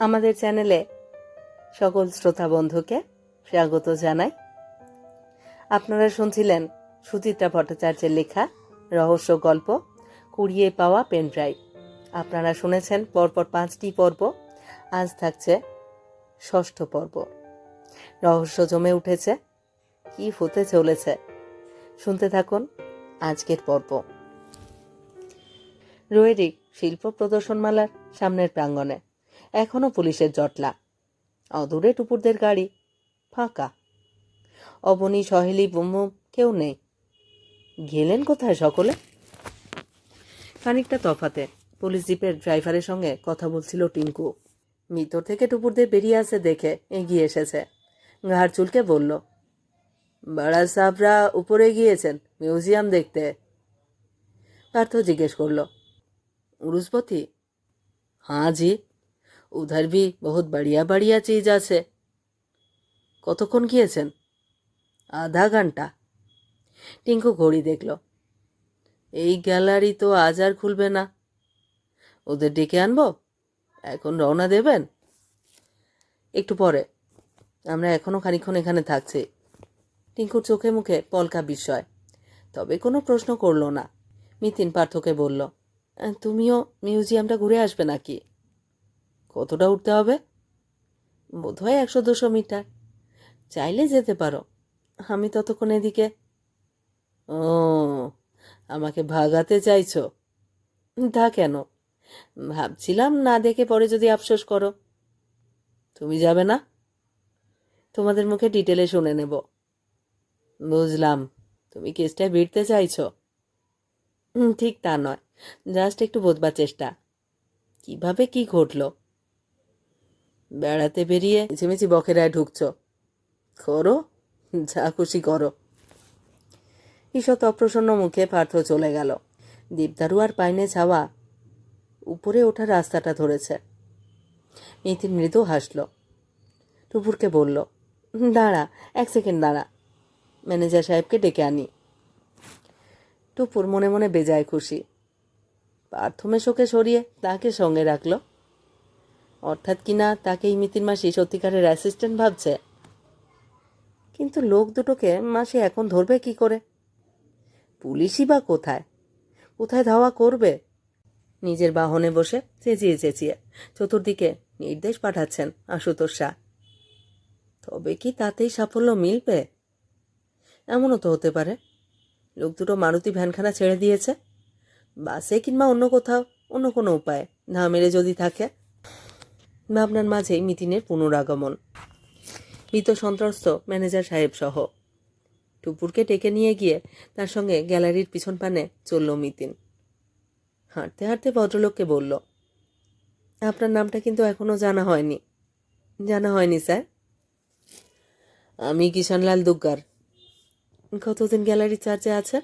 আমাদের চ্যানেলে সকল শ্রোতা বন্ধুকে স্বাগত জানাই। আপনারা শুনছিলেন সুচিত্রা ভট্টাচার্যের লেখা রহস্য গল্প, কুড়িয়ে পাওয়া পেনড্রাইভ আপনারা শুনেছেন পরপর পাঁচটি পর্ব। আজ থাকছে ষষ্ঠ পর্ব। রহস্য জমে উঠেছে, কি হতে চলেছে? শুনতে থাকুন আজকের পর্ব। রোয়েরিক শিল্প প্রদর্শনমালার সামনের প্রাঙ্গণে। এখনও পুলিশের জটলা। অদূরে টুপুরদের গাড়ি, ফাঁকা। অবনী, সহেলি বুমু কেউ নেই। গেলেন কোথায় সকলে? খানিকটা তফাতে। পুলিশ জিপের ড্রাইভারের সঙ্গে কথা বলছিল টিঙ্কু। ভিতর থেকে টুপুরদের বেরিয়ে আছে দেখে এগিয়ে এসেছে। ঘাড় চুলকে বলল বাড়া সাহরা উপরে গিয়েছেন, মিউজিয়াম দেখতে? পার্থ জিজ্ঞেস করল উরুসপতি হাঁ জি। उधर भी बहुत बढ़िया बढ़िया चीज আছে কতক্ষণ গিয়েছেন আধা ঘন্টা টিঙ্কু ঘড়ি দেখল এই গ্যালারি তো আজ আর খুলবে না ওদের ডেকে আনবো এখন রওনা দেবেন একটু পরে আমরা এখনো খানিক্ষণ এখানে থাকছি টিঙ্কুর চোখে মুখে পলকা বিস্ময় তবে কোনো প্রশ্ন করলো না মিতিন পার্থকে বলল আহ, তুমিও মিউজিয়ামটা ঘুরে আসবে নাকি কতটা উঠতে হবে? বোধহয় একশো দুশো মিটার। চাইলে যেতে পারো। আমি ততক্ষণ এদিকে। ও, আমাকে ভাগাতে চাইছো? তা কেন? ভাবছিলাম না দেখে পরে যদি আফসোস করো। তুমি যাবে না? তোমাদের মুখে ডিটেলে শুনে নেব। বুঝলাম। তুমি কেসটায় ভিড়তে চাইছো? ঠিক তা নয়। জাস্ট একটু বোঝবার চেষ্টা। কীভাবে কি ঘটলো? বেড়াতে বেরিয়ে মিছিমিছি বখেরায় ঢুকছ। করো, যা খুশি করো। ঈষৎ অপ্রসন্ন মুখে পার্থ চলে গেল। দীপদারু আর পাইনে ছাওয়া উপরে ওঠার রাস্তাটা ধরেছে। মিথিন মৃদু হাসল। টুপুরকে বলল, দাঁড়া, এক সেকেন্ড দাঁড়া। ম্যানেজার সাহেবকে ডেকে আনি। টুপুর মনে মনে বেজায় খুশি। প্রাথমে শোকে সরিয়ে তাকে সঙ্গে রাখল। অর্থাৎ কিনা তাকে এই মিতির মাসি সত্যিকারের অ্যাসিস্ট্যান্ট ভাবছে। কিন্তু লোক দুটোকে মাসি এখন ধরবে কি করে? পুলিশই বা কোথায়? কোথায় ধাওয়া করবে? নিজের বাহনে বসে চেঁচিয়ে চেঁচিয়ে চতুর্দিকে নির্দেশ পাঠাচ্ছেন আশুতোষ শাহ। তবে কি তাতেই সাফল্য মিলবে? এমনও তো হতে পারে। লোক দুটো মারুতি ভ্যানখানা ছেড়ে দিয়েছে। বাসে কিংবা অন্য কোথাও, অন্য কোনো উপায়ে। না মেরে যদি থাকে ভাবনার মাঝেই মিতিনের পুনরাগমন। মৃত সন্ত্রস্ত ম্যানেজার সাহেব সহ। টুপুরকে ডেকে নিয়ে গিয়ে তার সঙ্গে গ্যালারির পিছন পানে চলল মিতিন। হাঁটতে হাঁটতে ভদ্রলোককে বলল, আপনার নামটা কিন্তু এখনও জানা হয়নি। জানা হয়নি, স্যার? আমি কিষানলাল দুগ্গার। কতদিন গ্যালারি চার্জে আছে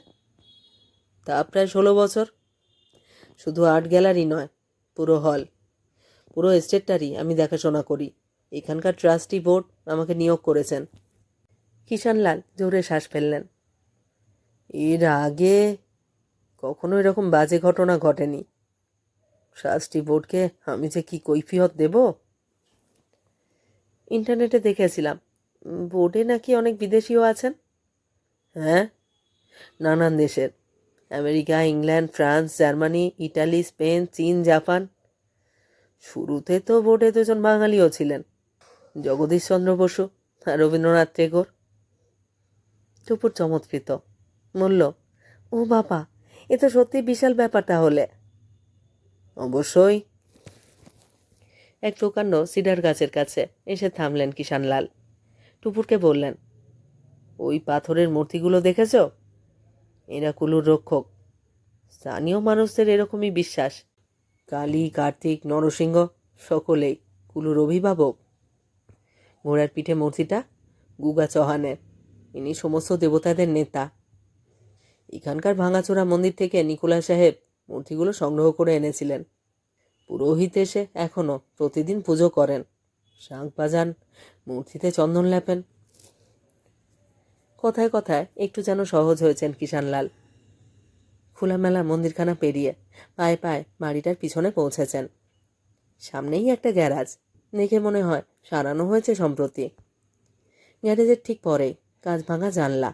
তা প্রায় ষোলো বছর। শুধু আর্ট গ্যালারি নয়, পুরো হল। পুরো এস্টেটটারই আমি দেখাশোনা করি। এখানকার ট্রাস্টি বোর্ড আমাকে নিয়োগ করেছেন। কিষানলাল জোরে শ্বাস ফেললেন। এর আগে কখনো এরকম বাজে ঘটনা ঘটেনি। ট্রাস্টি বোর্ডকে আমি যে কি কৈফিয়ত দেব? ইন্টারনেটে দেখেছিলাম। বোর্ডে নাকি অনেক বিদেশিও আছেন? হ্যাঁ? নানান দেশের। America, England, France, Germany, Italy, Spain, চীন, জাপান। শুরুতে তো বোর্ডে দুজন বাঙালিও ছিলেন। জগদীশচন্দ্র বসু আর রবীন্দ্রনাথ টেগোর। টুপুর চমৎকৃত। বলল ও বাবা, এ তো সত্যি বিশাল ব্যাপার তাহলে। অবশ্যই। এক প্রকাণ্ড সিডার গাছের কাছে এসে থামলেন কিষানলাল। টুপুরকে বললেন, ওই পাথরের মূর্তিগুলো দেখেছ? এরা কুলুর রক্ষক। স্থানীয় মানুষদের এরকমই বিশ্বাস। কালী, কার্তিক, নরসিংহ, সকলেই কুলুর অভিভাবক। ঘোড়ার পিঠে মূর্তিটা গুগা চৌহানের। ইনি সমস্ত দেবতাদের নেতা। এখানকার ভাঙাচোরা মন্দির থেকে নিকোলা সাহেব মূর্তিগুলো সংগ্রহ করে এনেছিলেন। পুরোহিত এসে এখনও প্রতিদিন পুজো করেন। শাঁখ বাজান মূর্তিতে চন্দন লেপেন। কথায় কথায় একটু যেন সহজ হয়েছেন কিষানলাল। খোলামেলা মন্দিরখানা পেরিয়ে পায়ে পায়ে বাড়িটার পিছনে পৌঁছেছেন। সামনেই একটা গ্যারাজ। দেখে মনে হয় সারানো হয়েছে সম্প্রতি। গ্যারেজের ঠিক পরে কাজ ভাঙা জানলা।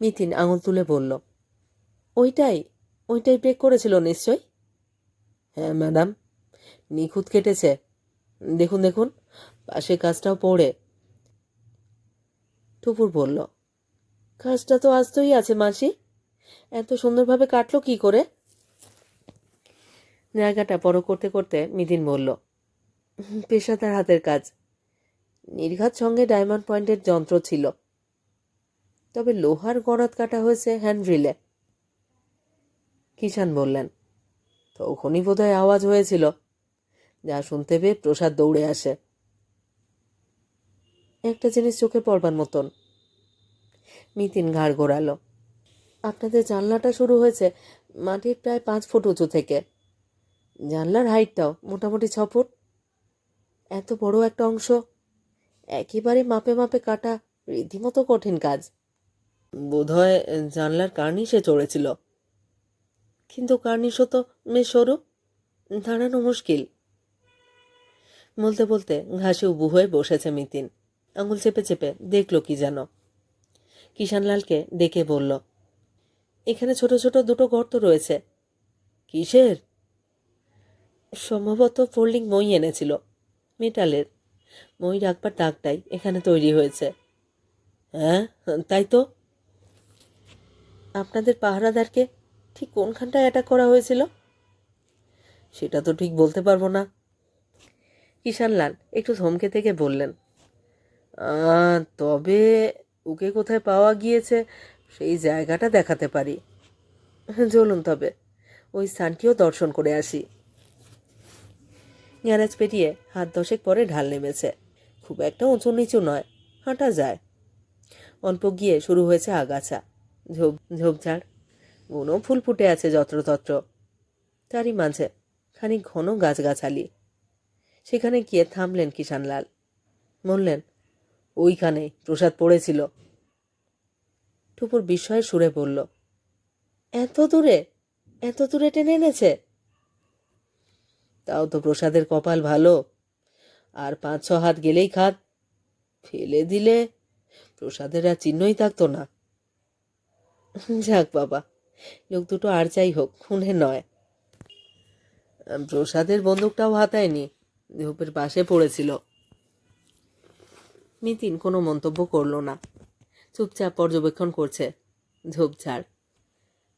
মিতিন আঙুল তুলে বলল, ওইটাই ওইটাই ব্রেক করেছিল নিশ্চয় হ্যাঁ ম্যাডাম নিখুঁত কেটেছে। দেখুন দেখুন, পাশে কাজটাও পড়ে। টুপুর বলল, কাজটা তো আস্তই আছে, মাসি। এত সুন্দরভাবে কাটলো কি করে? জায়গাটা বড় করতে করতে মিদিন বলল, পেশাদার হাতের কাজ। নির্ঘাত সঙ্গে ডায়মন্ড পয়েন্টের যন্ত্র ছিল। তবে লোহার গড়াত কাটা হয়েছে হ্যান্ড্রিলে। কিষান বললেন, তখনই বোধহয় আওয়াজ হয়েছিল। যা শুনতে পেয়ে প্রসাদ দৌড়ে আসে। একটা জিনিস চোখে পড়বার মতন। মিতিন ঘাড় ঘোরালো আপনাদের জানলাটা শুরু হয়েছে মাটির প্রায় পাঁচ ফুট উঁচু থেকে। জানলার হাইটটাও মোটামুটি ছ ফুট। এত বড় একটা অংশ। একেবারে মাপে মাপে কাটা, রীতিমতো কঠিন কাজ। বোধহয় জানলার কার্নিশে চড়েছিল। কিন্তু কার্নিশও তো বেশ সরু, দাঁড়ানো মুশকিল। বলতে বলতে ঘাসে উবু হয়ে বসেছে মিতিন। আঙুল চেপে চেপে দেখল কি যেন। কিষানলালকে ডেকে বলল এখানে ছোট ছোট দুটো গর্ত রয়েছে। কিসের? সম্ভবত ফোল্ডিং মই এনেছিল, মেটালের। মই রাখবার দাগটাই এখানে তৈরি হয়েছে। হ্যাঁ তাই তো। আপনাদের পাহারাদারকে ঠিক কোনখানটায় অ্যাটাক করা হয়েছিল? সেটা তো ঠিক বলতে পারব না। কিষানলাল একটু থমকে থেকে বললেন তবে ওকে কোথায় পাওয়া গিয়েছে? সেই জায়গাটা দেখাতে পারি। চলুন তবে, ওই স্থানটিও দর্শন করে আসি। গ্যারাজ পেরিয়ে হাত দশেক পরে ঢাল নেমেছে। খুব একটা উঁচু নিচু নয়, হাঁটা যায়। অল্প গিয়ে শুরু হয়েছে আগাছা। ঝোপ, ঝোপঝাড়। বুনো ফুল ফুটে আছে যত্রতত্র। তারই মাঝে খানিক ঘন গাছগাছালি। সেখানে গিয়ে থামলেন কিষানলাল। বললেন ওইখানে প্রসাদ পড়েছিল। টুপুর বিস্ময়ের সুরে বলল, এত দূরে? এত দূরে টেনে এনেছে? তাও তো প্রসাদের কপাল ভালো। আর পাঁচ, ছ হাত গেলেই খাত। ফেলে দিলে প্রসাদের আর চিহ্নই থাকতো না। যাক বাবা, লোক দুটো আর যাই হোক, খুনে নয়। প্রসাদের বন্দুকটাও হাতায়নি ঝোপের পাশে পড়েছিল। নিতিন কোনো মন্তব্য করল না। চুপচাপ পর্যবেক্ষণ করছে। ঝোপঝাড়।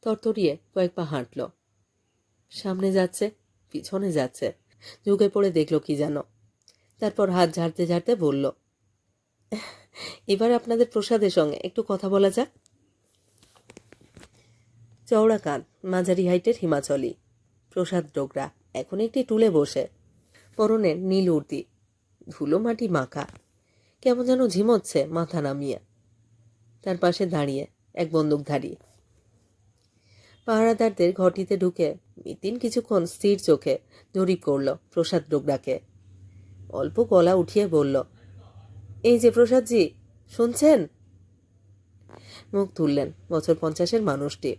তরতরিয়ে কয়েক পা হাঁটল। সামনে যাচ্ছে, পিছনে যাচ্ছে। ঝুঁকে পড়ে দেখল কি যেন। তারপর হাত ঝাড়তে ঝাড়তে বলল, এবার আপনাদের প্রসাদের সঙ্গে একটু কথা বলা যাক? চওড়া কাঁধ, মাঝারি হাইটের হিমাচলি। প্রসাদ ডোগরা, এখন একটি টুলে বসে। পরনের নীল উর্দি ধুলো মাটি মাখা। কেমন যেন ঝিমোচ্ছে মাথা নামিয়ে। তার পাশে দাঁড়িয়ে, এক বন্দুকধারী। পাহারাদারদের ঘটিতে ঢুকে মিতিন কিছুক্ষণ স্থির চোখে জরিপ করল প্রসাদ ডোগরাকে অল্প গলা উঠিয়ে বলল, এই যে প্রসাদজি, শুনছেন? মুখ তুললেন বছর পঞ্চাশের মানুষটি।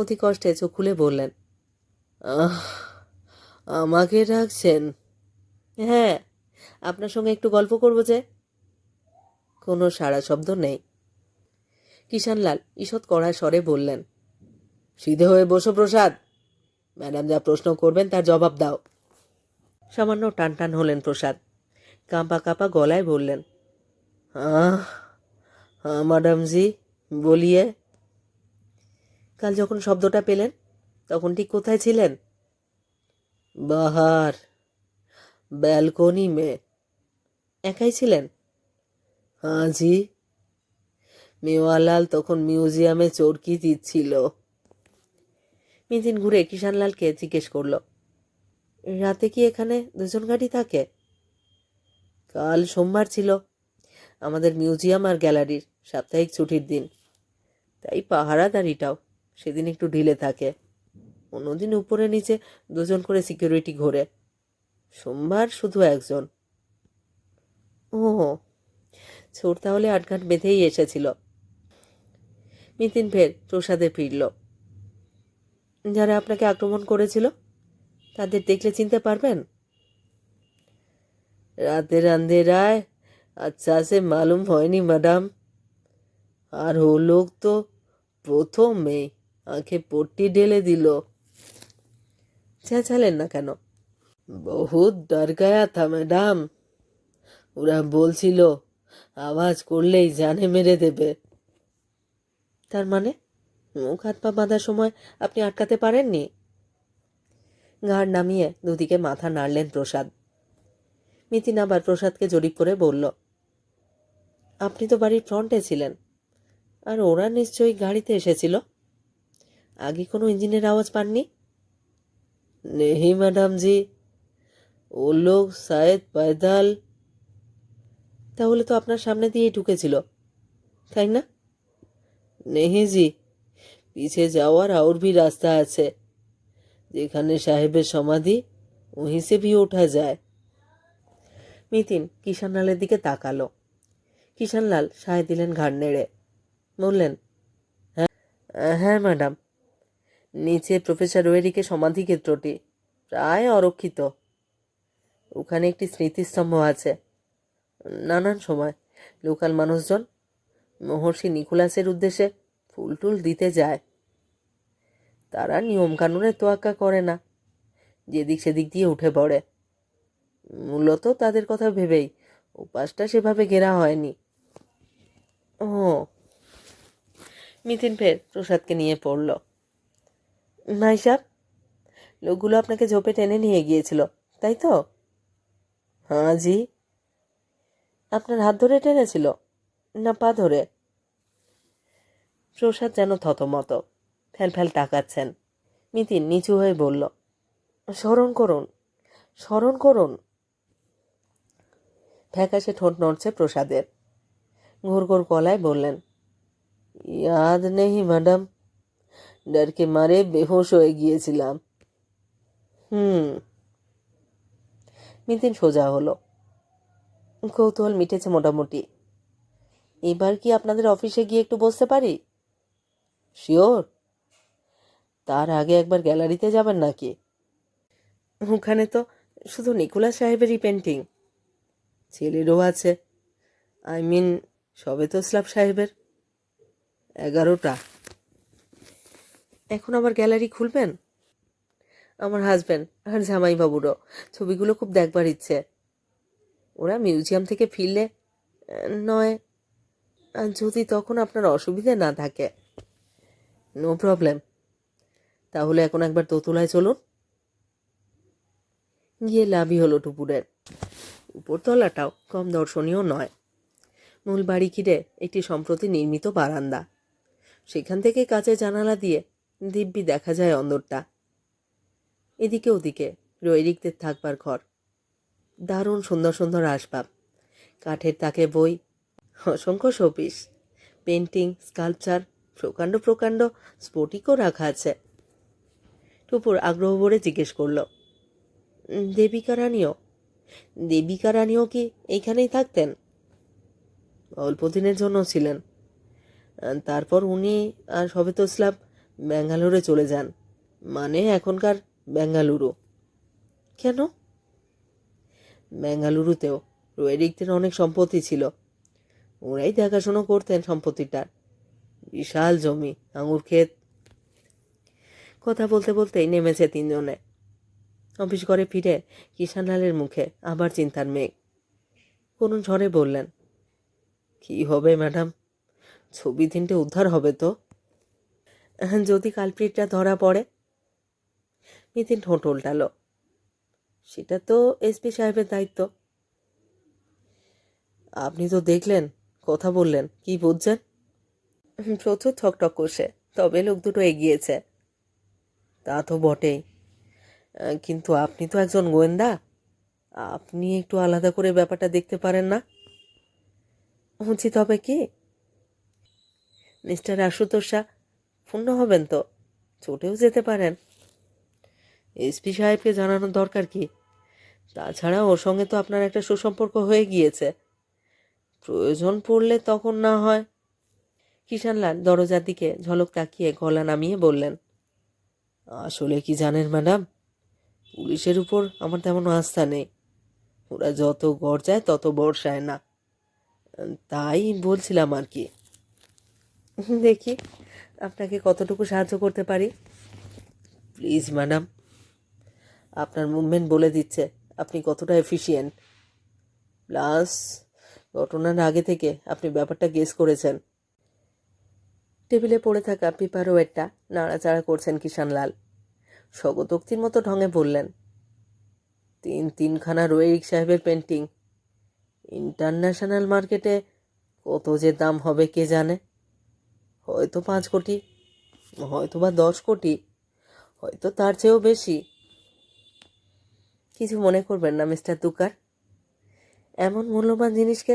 অতি কষ্টে চোখ খুলে বললেন আমাকে রাখছেন? হ্যাঁ আপনার সঙ্গে একটু গল্প করব যে? কোনো সাড়া শব্দ নেই। কিষানলাল ঈষৎ কড়া স্বরে বললেন সিধে হয়ে বসো প্রসাদ। ম্যাডাম যা প্রশ্ন করবেন তার জবাব দাও। সামান্য টান টান হলেন প্রসাদ। কাঁপা কাঁপা গলায় বললেন হ্যাঁ ম্যাডাম জি বলিয়ে। কাল যখন শব্দটা পেলেন, তখন ঠিক কোথায় ছিলেন? বাহার, ব্যালকনি মে। একাই ছিলেন? হ্যাঁ জি। মেওয়ালাল তখন মিউজিয়ামে চরকি দিচ্ছিল। মিতিন ঘুরে কিষানলালকে জিজ্ঞেস করল, রাতে কি এখানে দুজন গাড়ি থাকে? কাল সোমবার ছিল, আমাদের মিউজিয়াম আর গ্যালারির সাপ্তাহিক ছুটির দিন। তাই পাহারাদারিটাও সেদিন একটু ঢিলে থাকে। অন্যদিন উপরে নিচে দুজন করে সিকিউরিটি ঘোরে। সোমবার শুধু একজন। ও ছোট তাহলে আটঘাট বেঁধেই এসেছিল। নিতিন ফের প্রসাদে ফিরল। যারা আপনাকে আক্রমণ করেছিল, তাদের দেখলে চিনতে পারবেন? রাতের আন্ধেরায় আচ্ছা সে মালুম হয়নি, ম্যাডাম। আর ও লোক তো প্রথমে আঁখে পট্টি ঢেলে দিল। চেঁচালেন না কেন? বহুত ডর থা ম্যাডাম। ওরা বলছিল, আওয়াজ করলেই জানে মেরে দেবে। তার মানে? মুখ হাত পা বাঁধার সময় আপনি আটকাতে পারেননি? ঘাড় নামিয়ে দুদিকে মাথা নাড়লেন প্রসাদ। মিতিন আবার প্রসাদকে জরিপ করে বলল, আপনি তো বাড়ির ফ্রন্টে ছিলেন, আর ওরা নিশ্চয়ই গাড়িতে এসেছিল। আগে কোনো ইঞ্জিনের আওয়াজ পাননি? নেহি ম্যাডাম জি ও লোক সায়েদ পায়দাল। তাহলে তো আপনার সামনে দিয়েই ঢুকেছিল, তাই না? নেহেজি পিছে যাওয়ার আর ভি রাস্তা আছে। যেখানে সাহেবের সমাধি ও হিসেবে ভি ওঠা যায়। মিতিন কিষানলালের দিকে তাকালো। কিষানলাল সায় দিলেন ঘাড় নেড়ে। বললেন হ্যাঁ হ্যাঁ ম্যাডাম। নিচে প্রফেসর ওয়েরিকে সমাধি ক্ষেত্রটি প্রায় অরক্ষিত। ওখানে একটি স্মৃতিস্তম্ভ আছে। নানান সময় লোকাল মানুষজন, মহর্ষি নিকোলাসের উদ্দেশ্যে ফুল টুল দিতে যায়। তারা নিয়মকানুনের তোয়াক্কা করে না। যেদিক সেদিক দিয়ে উঠে পড়ে। মূলত তাদের কথা ভেবেই উপাসটা সেভাবে ঘেরা হয়নি। ও মিথিন ফের প্রসাদকে নিয়ে পড়ল। ভাই সাহেব লোকগুলো আপনাকে ঝোপে টেনে নিয়ে গিয়েছিল, তাই তো? হ্যাঁ জি। আপনার হাত ধরে টেনেছিল? না পা ধরে? প্রসাদ যেন থতমত। ফ্যাল ফ্যাল তাকাচ্ছেন। মিতিন নিচু হয়ে বলল স্মরণ করুন স্মরণ করুন। ফ্যাকাশে ঠোঁট নড়ছে প্রসাদের। ঘোর ঘোর গলায় বললেন, ইয়াদ নেই ম্যাডাম, ডরকে মারে বেহোশ হয়ে গিয়েছিলাম। হুম। মিতিন সোজা হলো। কৌতূহল মিটেছে মোটামুটি। এবার কি আপনাদের অফিসে গিয়ে একটু বসতে পারি? শিওর তার আগে একবার গ্যালারিতে যাবেন নাকি? ওখানে তো শুধু নিকোলাস সাহেবেরই পেন্টিং ছেলেরও আছে। আই মিন সবে তো স্লাব সাহেবের। এগারোটা। এখন আবার গ্যালারি খুলবেন? আমার হাজব্যান্ড আর জামাইবাবুরও ছবিগুলো খুব দেখবার ইচ্ছে। ওরা মিউজিয়াম থেকে ফিরলে নয়। যদি তখন আপনার অসুবিধে না থাকে। নো প্রবলেম তাহলে এখন একবার দোতলায় চলুন। গিয়ে লাভই হলো টুপুরের। উপরতলাটাও কম দর্শনীয় নয়। মূল বাড়ি ঘিরে একটি সম্প্রতি নির্মিত বারান্দা। সেখান থেকে কাঁচের জানালা দিয়ে দিব্যি দেখা যায় অন্দরটা। এদিকে ওদিকে রৈরিকদের থাকবার ঘর। দারুণ সুন্দর সুন্দর আসবাব। কাঠের তাকে বই, অসংখ্য শোপিস পেন্টিং স্কাল্পচার প্রকাণ্ড প্রকাণ্ড স্ফটিকও রাখা আছে। টুপুর আগ্রহ ভরে জিজ্ঞেস করল দেবিকা রানীও? দেবিকা রানীও কি এইখানেই থাকতেন? অল্প দিনের জন্য ছিলেন। তারপর উনি আর সবে তো ইসলাম ব্যাঙ্গালোরে চলে যান। মানে এখনকার ব্যাঙ্গালুরু। কেন? বেঙ্গালুরুতেও রোয়েরিকদের অনেক সম্পত্তি ছিল। ওরাই দেখাশুনো করতেন সম্পত্তিটার। বিশাল জমি, আঙুর ক্ষেত। কথা বলতে বলতেই নেমেছে তিনজনে। অফিস ঘরে ফিরে কিষানলালের মুখে আবার চিন্তার মেঘ। করুণ ঝড়ে বললেন, কি হবে, ম্যাডাম? ছবি তিনটে উদ্ধার হবে তো? যদি কালপ্রিটটা ধরা পড়ে? নিতিন ঠোঁট উল্টালো। সেটা তো এসপি সাহেবের দায়িত্ব। আপনি তো দেখলেন, কথা বললেন, কি বুঝছেন? প্রচুর ঠকঠক করছে। তবে লোক দুটো এগিয়েছে। তা তো বটেই। কিন্তু আপনি তো একজন গোয়েন্দা। আপনি একটু আলাদা করে ব্যাপারটা দেখতে পারেন না? উচিত হবে কি? মিস্টার আশুতোষ শাহ, পূর্ণ হবেন তো? চটেও যেতে পারেন। এসপি সাহেবকে জানানোর দরকার কি? তাছাড়া ওর সঙ্গে তো আপনার একটা সুসম্পর্ক হয়ে গিয়েছে। প্রয়োজন পড়লে তখন না হয়। কিষানলাল দরজার দিকে ঝলক তাকিয়ে গলা নামিয়ে বললেন, আসলে কি জানেন, ম্যাডাম? পুলিশের উপর আমার তেমন আস্থা নেই। ওরা যত গরজায় তত বর্ষায় না। তাই বলছিলাম আর কি। দেখি আপনাকে কতটুকু সাহায্য করতে পারি। প্লিজ, ম্যাডাম, আপনার মুভমেন্ট বলে দিচ্ছে, আপনি কতটা এফিশিয়েন্ট। প্লাস, ঘটনার আগে থেকে আপনি ব্যাপারটা গেস করেছেন। টেবিলে পড়ে থাকা পেপার ওয়েটটা নাড়াচাড়া করছেন কিষানলাল। স্বগতোক্তির মতো ঢঙে বললেন, তিন তিনখানা রোয়েরিক সাহেবের পেন্টিং। ইন্টারন্যাশনাল মার্কেটে কত যে দাম হবে কে জানে? হয়তো পাঁচ কোটি হয়তো বা দশ কোটি, হয়তো তার চেয়েও বেশি। কিছু মনে করবেন না, মিস্টার দুকার এমন মূল্যবান জিনিসকে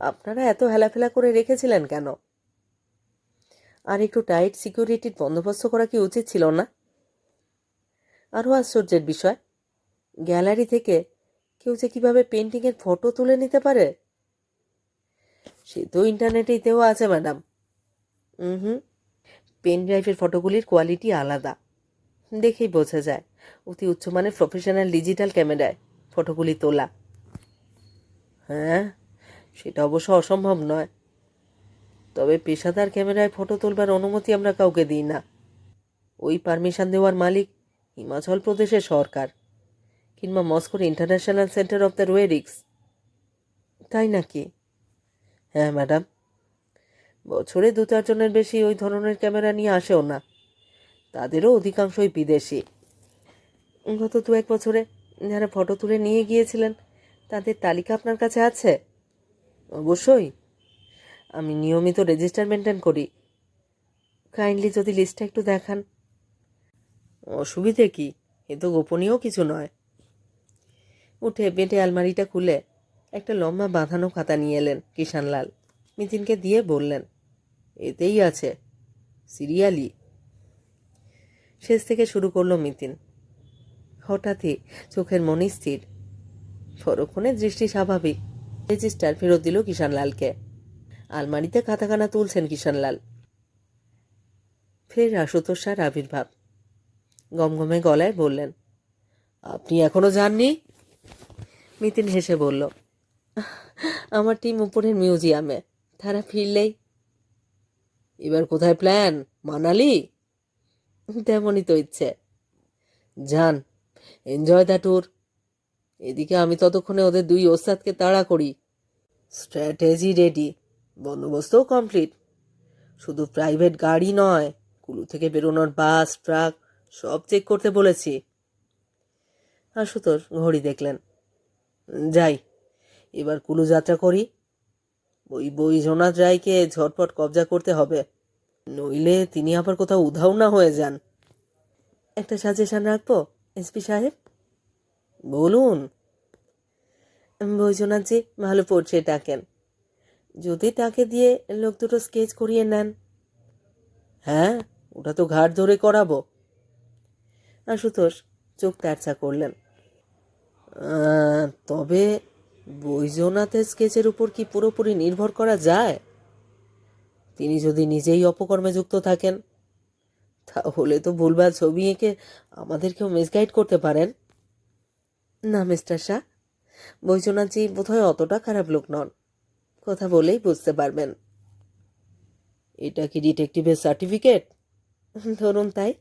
আপনারা এত হেলাফেলা করে রেখেছিলেন কেন? আর একটু টাইট সিকিউরিটির বন্দোবস্ত করা কি উচিত ছিল না? আরও আশ্চর্যের বিষয় গ্যালারি থেকে কেউ যে কীভাবে পেন্টিংয়ের ফটো তুলে নিতে পারে? সে তো ইন্টারনেটেই দেওয়া আছে ম্যাডাম হুম পেন ড্রাইভের ফটোগুলির কোয়ালিটি আলাদা। দেখেই বোঝা যায়, অতি উচ্চমানের প্রফেশনাল ডিজিটাল ক্যামেরায় ফটোগুলি তোলা। হ্যাঁ সেটা অবশ্য অসম্ভব নয়। তবে পেশাদার ক্যামেরায় ফটো তোলবার অনুমতি আমরা কাউকে দিই না। ওই পারমিশন দেওয়ার মালিক হিমাচল প্রদেশের সরকার কিংবা মস্কোর international centre of the Roerichs তাই নাকি? হ্যাঁ ম্যাডাম। বছরে দু চারজনের বেশি ওই ধরনের ক্যামেরা নিয়ে আসেও না। তাদেরও অধিকাংশই বিদেশি। গত দু এক বছরে যারা ফটো তুলে নিয়ে গিয়েছিলেন, তাদের তালিকা আপনার কাছে আছে? অবশ্যই। আমি নিয়মিত রেজিস্টার মেনটেন করি। কাইন্ডলি যদি লিস্টটা একটু দেখান। অসুবিধে কি? এ তো গোপনীয় কিছু নয়। উঠে বেটে আলমারিটা খুলে একটা লম্বা বাঁধানো খাতা নিয়ে এলেন কিষানলাল। মিতিনকে দিয়ে বললেন, এতেই আছে, সিরিয়ালি। শেষ থেকে শুরু করল মিতিন হঠাৎই চোখের মনি স্থির। পরক্ষণে দৃষ্টি স্বাভাবিক। রেজিস্টার ফেরত দিল কিষানলালকে। আলমারিতে খাতাখানা তুলছেন কিষানলাল। ফের আশুতোষ স্যার আবির্ভাব। গমগমে গলায় বললেন, আপনি এখনও যাননি? মিতিন হেসে বলল, আমার টিম উপরের মিউজিয়ামে, তারা ফিরলেই। এবার কোথায় প্ল্যান? মানালি? তেমনই তো ইচ্ছে। যান, এনজয় দ্য ট্যুর। এদিকে আমি ততক্ষণে ওদের দুই ওস্তাদকে তাড়া করি। Strategy ready. বন্দোবস্তও কমপ্লিট শুধু প্রাইভেট গাড়ি নয়, কুলু থেকে বেরোনোর বাস ট্রাক সব চেক করতে বলেছি। আশুতোষ ঘড়ি দেখলেন। যাই, এবার কুলু যাত্রা করি। ওই বৈজনাথ রায়কে ঝটপট কবজা করতে হবে। নইলে তিনি আবার কোথাও উধাও না হয়ে যান। একটা সাজেশন রাখব এসপি সাহেব? বলুন। বৈজনাথজি ভালো পড়ছে, ডাকেন। যদি তাকে দিয়ে লোক দুটো স্কেচ করিয়ে নেন। হ্যাঁ ওটা তো ঘাট ধরে করাবো। আশুতোষ চোখ তেরচা করলেন। তবে বৈজনাথের স্কেচের উপর কি পুরোপুরি নির্ভর করা যায়? তিনি যদি নিজেই অপকর্মে যুক্ত থাকেন, তাহলে তো ভুলবার ছবি এঁকে আমাদেরকেও মিসগাইড করতে পারেন। না মিস্টার শাহ, বৈজনাথজি বোধহয় অতটা খারাপ লোক নন। কথা বলেই বুঝতে পারবেন। এটা কি ডিটেকটিভের সার্টিফিকেট? ধরুন তাই।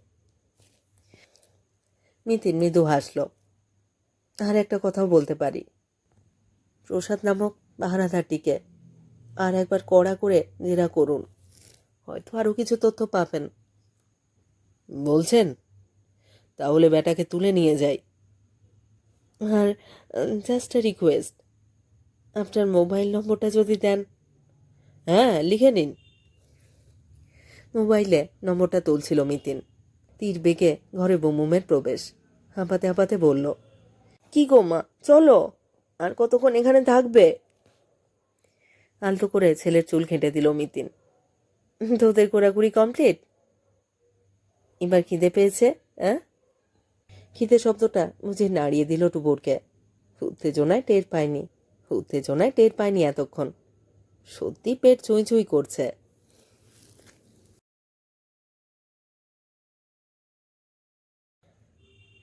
মিতিন মৃদু হাসল। আর একটা কথাও বলতে পারি। প্রসাদ নামক পাহারাদারটিকে আর একবার কড়া করে জেরা করুন। হয়তো আরও কিছু তথ্য পাবেন। বলছেন? তাহলে ব্যাটাকে তুলে নিয়ে যাই। আর জাস্ট এ রিকোয়েস্ট আপনার মোবাইল নম্বরটা যদি দেন। হ্যাঁ লিখে নিন। মোবাইলে নম্বরটা তুলছিল মিতিন। তীর বেগে ঘরে বমুমের প্রবেশ। হাঁপাতে হাঁপাতে বলল, কি গো মা, চলো। আর কতক্ষণ এখানে থাকবে? আলতো করে ছেলের চুল ঘেঁটে দিল মিতিন। তোদের ঘোরাঘুরি কমপ্লিট? এবার খিদে পেয়েছে হ্যাঁ খিদে শব্দটা বুঝে নাড়িয়ে দিল টুবুরকে। উত্তেজনায় টের পায়নি। উত্তেজনায় টের পায়নি এতক্ষণ। সত্যি পেট চুঁই চুঁই করছে।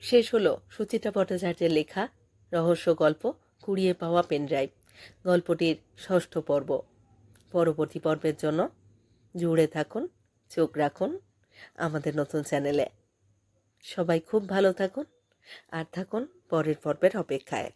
শেষ হলো সুচিত্রা ভট্টাচার্যের লেখা, রহস্য গল্প, কুড়িয়ে পাওয়া পেনড্রাইভ গল্পটির ষষ্ঠ পর্ব। পরবর্তী পর্বের জন্য জুড়ে থাকুন, চোখ রাখুন আমাদের নতুন চ্যানেলে। সবাই খুব ভালো থাকুন, আর থাকুন পরের পর্বের অপেক্ষায়।